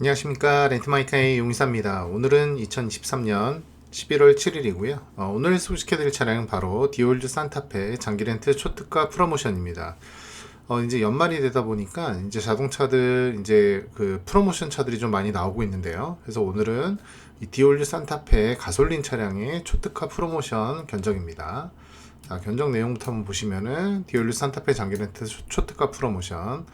안녕하십니까 렌트마이카의 용의사입니다. 오늘은 2023년 11월 7일이고요. 어, 오늘 소식해드릴 차량은 바로 디올드 산타페 장기렌트 초특가 프로모션입니다. 어, 이제 연말이 되다 보니까 이제 자동차들 이제 그 프로모션 차들이 좀 많이 나오고 있는데요. 그래서 오늘은 이 디올드 산타페 가솔린 차량의 초특가 프로모션 견적입니다. 자, 견적 내용부터 한번 보시면은 디올드 산타페 장기렌트 초- 초특가 프로모션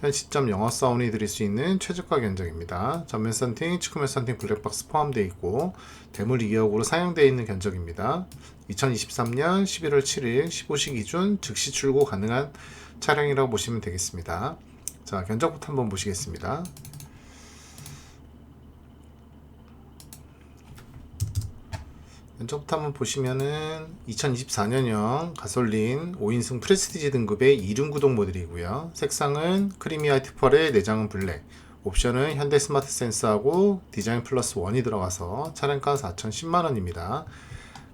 현 시점 영업 사원이 드릴 수 있는 최저가 견적입니다. 전면 썬팅, 측면 썬팅 블랙박스 포함되어 있고 대물 2억으로 사용되어 있는 견적입니다. 2023년 11월 7일 15시 기준 즉시 출고 가능한 차량이라고 보시면 되겠습니다. 자, 견적부터 한번 보시겠습니다. 면적부터 한번 보시면은 2024년형 가솔린 5인승 프레스티지 등급의 2륜 구동 모델이고요. 색상은 크리미 화이트 펄에 내장은 블랙, 옵션은 현대 스마트 센스하고 디자인 플러스 1이 들어가서 차량가 4,010만원입니다.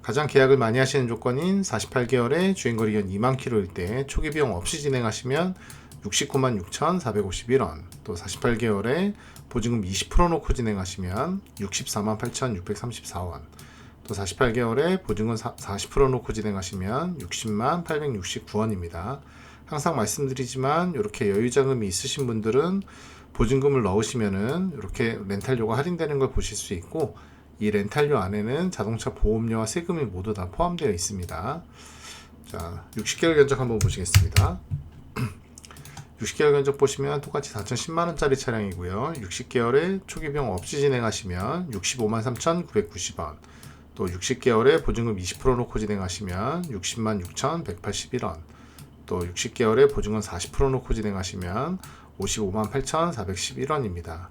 가장 계약을 많이 하시는 조건인 48개월에 주행거리 연 2만 킬로일 때 초기 비용 없이 진행하시면 69만 6,451원, 또 48개월에 보증금 20% 놓고 진행하시면 64만 8,634원, 또 48개월에 보증금 40% 놓고 진행하시면 60만 869원입니다. 항상 말씀드리지만 이렇게 여유 자금이 있으신 분들은 보증금을 넣으시면은 이렇게 렌탈료가 할인되는 걸 보실 수 있고 이 렌탈료 안에는 자동차 보험료와 세금이 모두 다 포함되어 있습니다. 자, 60개월 견적 한번 보시겠습니다. 60개월 견적 보시면 똑같이 4,010만 원짜리 차량이고요. 60개월에 초기 비용 없이 진행하시면 65만 3,990원. 또 60개월에 보증금 20% 놓고 진행하시면 60만 6,181원. 또 60개월에 보증금 40% 놓고 진행하시면 55만 8,411원입니다.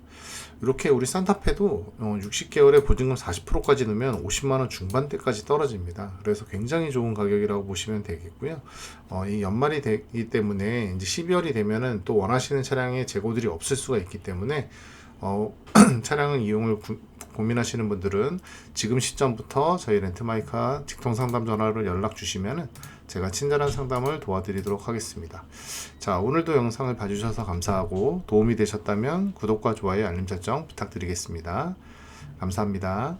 이렇게 우리 산타페도 60개월에 보증금 40%까지 넣으면 50만 원 중반대까지 떨어집니다. 그래서 굉장히 좋은 가격이라고 보시면 되겠고요. 어, 이 연말이 되기 때문에 이제 12월이 되면은 또 원하시는 차량의 재고들이 없을 수가 있기 때문에 어, 차량을 이용을 구- 고민하시는 분들은 지금 시점부터 저희 렌트마이카 직통 상담 전화로 연락 주시면은 제가 친절한 상담을 도와드리도록 하겠습니다. 자, 오늘도 영상을 봐주셔서 감사하고 도움이 되셨다면 구독과 좋아요, 알림 설정 부탁드리겠습니다. 감사합니다.